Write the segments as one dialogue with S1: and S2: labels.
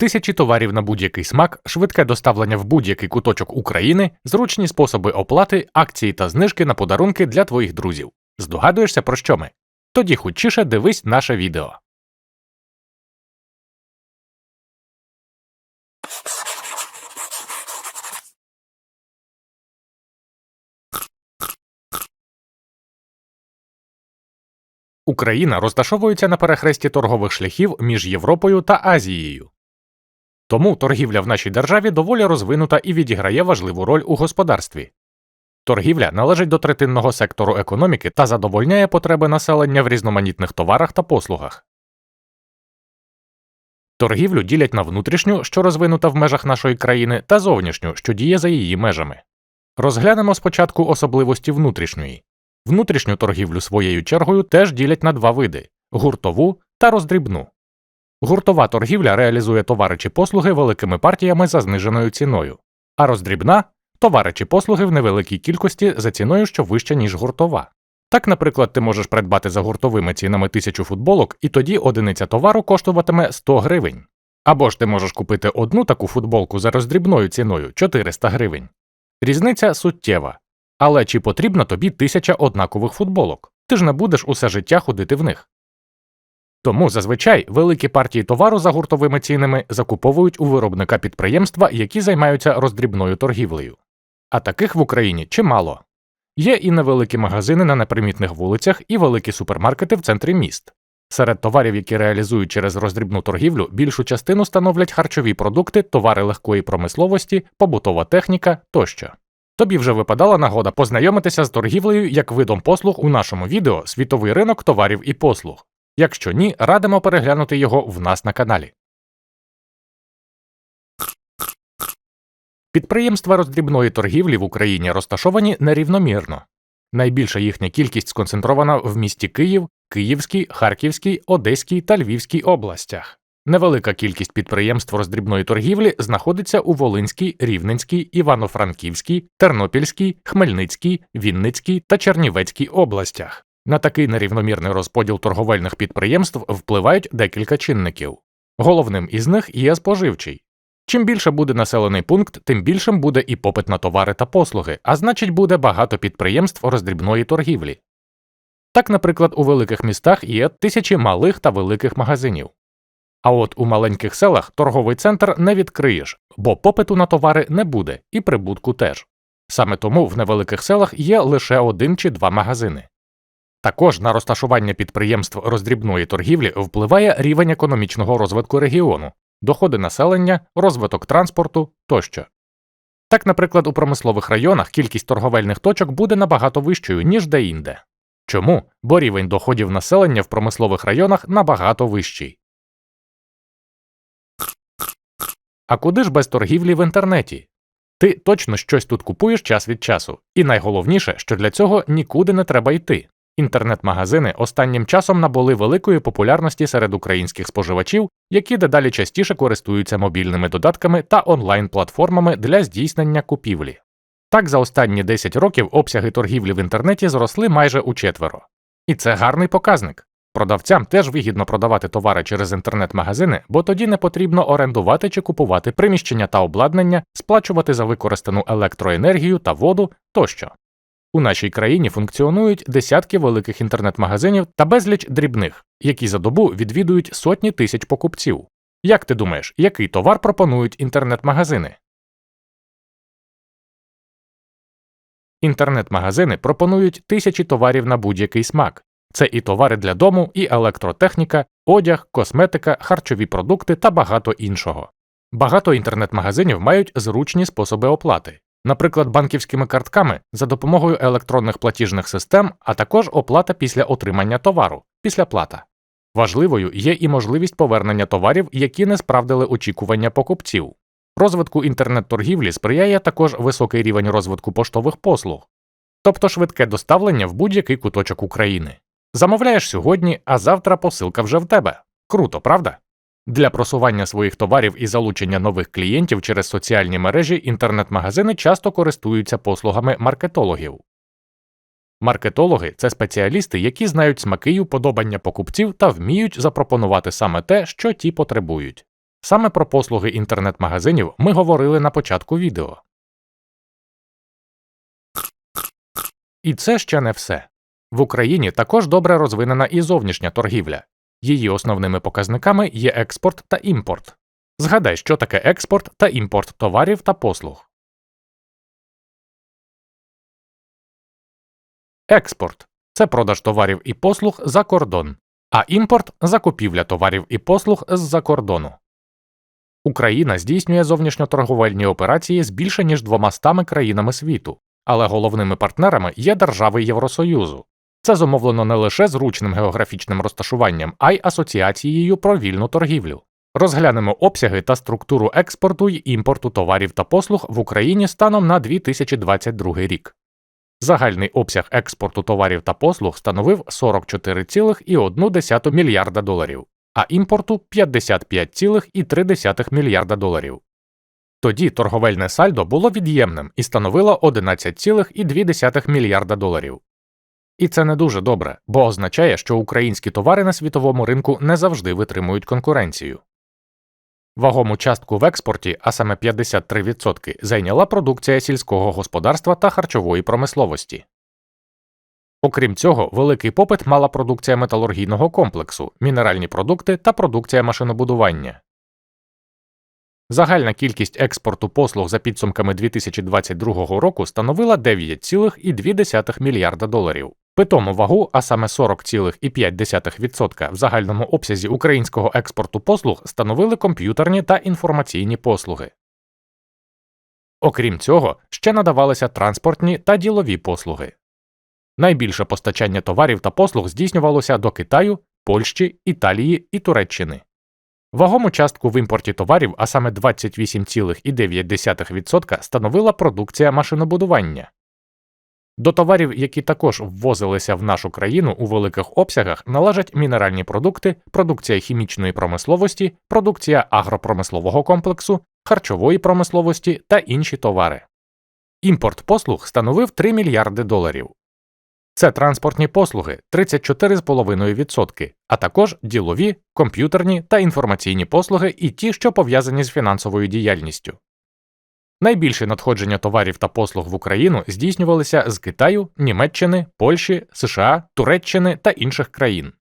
S1: Тисячі товарів на будь-який смак, швидке доставлення в будь-який куточок України, зручні способи оплати, акції та знижки на подарунки для твоїх друзів. Здогадуєшся про що ми? Тоді хутчіше дивись наше відео. Україна розташовується на перехресті торгових шляхів між Європою та Азією. Тому торгівля в нашій державі доволі розвинута і відіграє важливу роль у господарстві. Торгівля належить до третинного сектору економіки та задовольняє потреби населення в різноманітних товарах та послугах. Торгівлю ділять на внутрішню, що розвинута в межах нашої країни, та зовнішню, що діє за її межами. Розглянемо спочатку особливості внутрішньої. Внутрішню торгівлю своєю чергою теж ділять на два види гуртову та роздрібну. Гуртова торгівля реалізує товари чи послуги великими партіями за зниженою ціною, а роздрібна товари чи послуги в невеликій кількості за ціною, що вища, ніж гуртова. Так, наприклад, ти можеш придбати за гуртовими цінами тисячу футболок, і тоді одиниця товару коштуватиме 100 гривень. Або ж ти можеш купити одну таку футболку за роздрібною ціною 400 гривень. Різниця суттєва. Але чи потрібна тобі тисяча однакових футболок? Ти ж не будеш усе життя ходити в них. Тому зазвичай великі партії товару за гуртовими цінами закуповують у виробника підприємства, які займаються роздрібною торгівлею. А таких в Україні чимало. Є і невеликі магазини на непримітних вулицях, і великі супермаркети в центрі міст. Серед товарів, які реалізують через роздрібну торгівлю, більшу частину становлять харчові продукти, товари легкої промисловості, побутова техніка тощо. Тобі вже випадала нагода познайомитися з торгівлею як видом послуг у нашому відео Світовий ринок товарів і послуг. Якщо ні, радимо переглянути його в нас на каналі. Підприємства роздрібної торгівлі в Україні розташовані нерівномірно. Найбільша їхня кількість сконцентрована в місті Київ, Київській, Харківській, Одеській та Львівській областях. Невелика кількість підприємств роздрібної торгівлі знаходиться у Волинській, Рівненській, Івано-Франківській, Тернопільській, Хмельницькій, Вінницькій та Чернівецькій областях. На такий нерівномірний розподіл торговельних підприємств впливають декілька чинників. Головним із них є споживчий. Чим більше буде населений пункт, тим більшим буде і попит на товари та послуги, а значить буде багато підприємств роздрібної торгівлі. Так, наприклад, у великих містах є тисячі малих та великих магазинів. А от у маленьких селах торговий центр не відкриєш, бо попиту на товари не буде і прибутку теж. Саме тому в невеликих селах є лише один чи два магазини. Також на розташування підприємств роздрібної торгівлі впливає рівень економічного розвитку регіону, доходи населення, розвиток транспорту тощо. Так, наприклад, у промислових районах кількість торговельних точок буде набагато вищою, ніж деінде. Чому? Бо рівень доходів населення в промислових районах набагато вищий. А куди ж без торгівлі в інтернеті? Ти точно щось тут купуєш час від часу, і найголовніше, що для цього нікуди не треба йти. Інтернет-магазини останнім часом набули великої популярності серед українських споживачів, які дедалі частіше користуються мобільними додатками та онлайн-платформами для здійснення купівлі. Так, за останні 10 років обсяги торгівлі в інтернеті зросли майже у четверо. І це гарний показник. Продавцям теж вигідно продавати товари через інтернет-магазини, бо тоді не потрібно орендувати чи купувати приміщення та обладнання, сплачувати за використану електроенергію та воду тощо. У нашій країні функціонують десятки великих інтернет-магазинів та безліч дрібних, які за добу відвідують сотні тисяч покупців. Як ти думаєш, який товар пропонують інтернет-магазини? Інтернет-магазини пропонують тисячі товарів на будь-який смак. Це і товари для дому, і електротехніка, одяг, косметика, харчові продукти та багато іншого. Багато інтернет-магазинів мають зручні способи оплати, наприклад, банківськими картками за допомогою електронних платіжних систем, а також оплата після отримання товару післяплата. Важливою є і можливість повернення товарів, які не справдили очікування покупців. Розвитку інтернет-торгівлі сприяє також високий рівень розвитку поштових послуг, тобто швидке доставлення в будь-який куточок України. Замовляєш сьогодні, а завтра посилка вже в тебе. Круто, правда? Для просування своїх товарів і залучення нових клієнтів через соціальні мережі інтернет-магазини часто користуються послугами маркетологів. Маркетологи це спеціалісти, які знають смаки й уподобання покупців та вміють запропонувати саме те, що ті потребують. Саме про послуги інтернет-магазинів ми говорили на початку відео. І це ще не все. В Україні також добре розвинена і зовнішня торгівля. Її основними показниками є експорт та імпорт. Згадай, що таке експорт та імпорт товарів та послуг. Експорт це продаж товарів і послуг за кордон, а імпорт закупівля товарів і послуг з-за кордону. Україна здійснює зовнішньоторговельні операції з більше ніж 200 країнами світу, але головними партнерами є держави Євросоюзу. Це зумовлено не лише зручним географічним розташуванням, а й асоціацією про вільну торгівлю. Розглянемо обсяги та структуру експорту й імпорту товарів та послуг в Україні станом на 2022 рік. Загальний обсяг експорту товарів та послуг становив 44,1 мільярда доларів, а імпорту 55,3 мільярда доларів. Тоді торговельне сальдо було від'ємним і становило 11,2 мільярда доларів. І це не дуже добре, бо означає, що українські товари на світовому ринку не завжди витримують конкуренцію. Вагому частку в експорті, а саме 53%, зайняла продукція сільського господарства та харчової промисловості. Окрім цього, великий попит мала продукція металургійного комплексу, мінеральні продукти та продукція машинобудування. Загальна кількість експорту послуг за підсумками 2022 року становила 9,2 мільярда доларів. Питому вагу, а саме 40,5% в загальному обсязі українського експорту послуг становили комп'ютерні та інформаційні послуги. Окрім цього, ще надавалися транспортні та ділові послуги. Найбільше постачання товарів та послуг здійснювалося до Китаю, Польщі, Італії і Туреччини. Вагому частку в імпорті товарів, а саме 28,9% становила продукція машинобудування. До товарів, які також ввозилися в нашу країну у великих обсягах, належать мінеральні продукти, продукція хімічної промисловості, продукція агропромислового комплексу, харчової промисловості та інші товари. Імпорт послуг становив 3 мільярди доларів. Це транспортні послуги 34,5%, а також ділові, комп'ютерні та інформаційні послуги і ті, що пов'язані з фінансовою діяльністю. Найбільше надходження товарів та послуг в Україну здійснювалися з Китаю, Німеччини, Польщі, США, Туреччини та інших країн.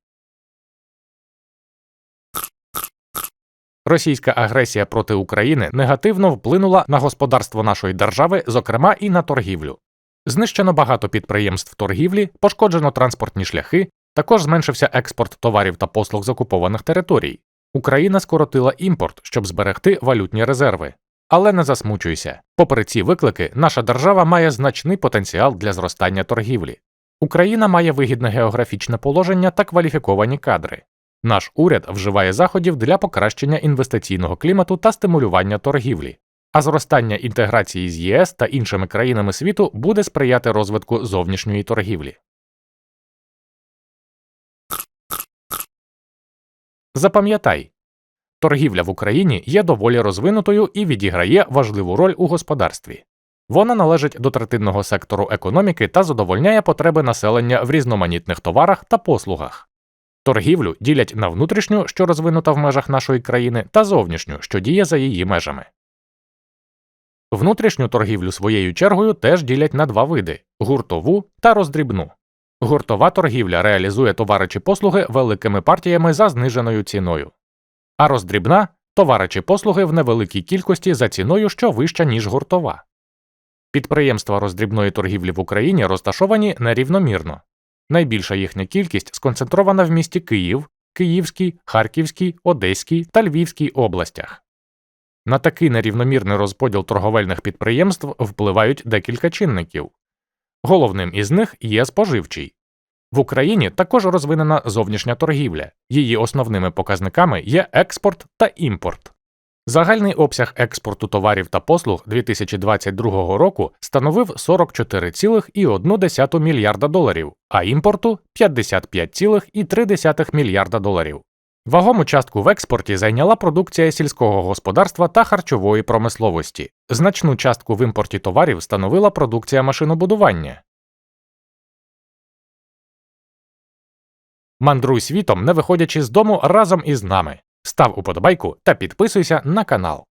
S1: Російська агресія проти України негативно вплинула на господарство нашої держави, зокрема і на торгівлю. Знищено багато підприємств торгівлі, пошкоджено транспортні шляхи, також зменшився експорт товарів та послуг з окупованих територій. Україна скоротила імпорт, щоб зберегти валютні резерви. Але не засмучуйся. Попри ці виклики, наша держава має значний потенціал для зростання торгівлі. Україна має вигідне географічне положення та кваліфіковані кадри. Наш уряд вживає заходів для покращення інвестиційного клімату та стимулювання торгівлі, а зростання інтеграції з ЄС та іншими країнами світу буде сприяти розвитку зовнішньої торгівлі. Запам'ятай, торгівля в Україні є доволі розвинутою і відіграє важливу роль у господарстві. Вона належить до третинного сектору економіки та задовольняє потреби населення в різноманітних товарах та послугах. Торгівлю ділять на внутрішню, що розвинута в межах нашої країни, та зовнішню, що діє за її межами. Внутрішню торгівлю своєю чергою теж ділять на два види гуртову та роздрібну. Гуртова торгівля реалізує товари чи послуги великими партіями за зниженою ціною, а роздрібна товари чи послуги в невеликій кількості за ціною, що вища, ніж гуртова. Підприємства роздрібної торгівлі в Україні розташовані нерівномірно. Найбільша їхня кількість сконцентрована в місті Київ, Київській, Харківській, Одеській та Львівській областях. На такий нерівномірний розподіл торговельних підприємств впливають декілька чинників. Головним із них є споживчий. В Україні також розвинена зовнішня торгівля, її основними показниками є експорт та імпорт. Загальний обсяг експорту товарів та послуг 2022 року становив 44,1 мільярда доларів, а імпорту 55,3 мільярда доларів. Вагому частку в експорті зайняла продукція сільського господарства та харчової промисловості. Значну частку в імпорті товарів становила продукція машинобудування. Мандруй світом, не виходячи з дому разом із нами. Став уподобайку та підписуйся на канал.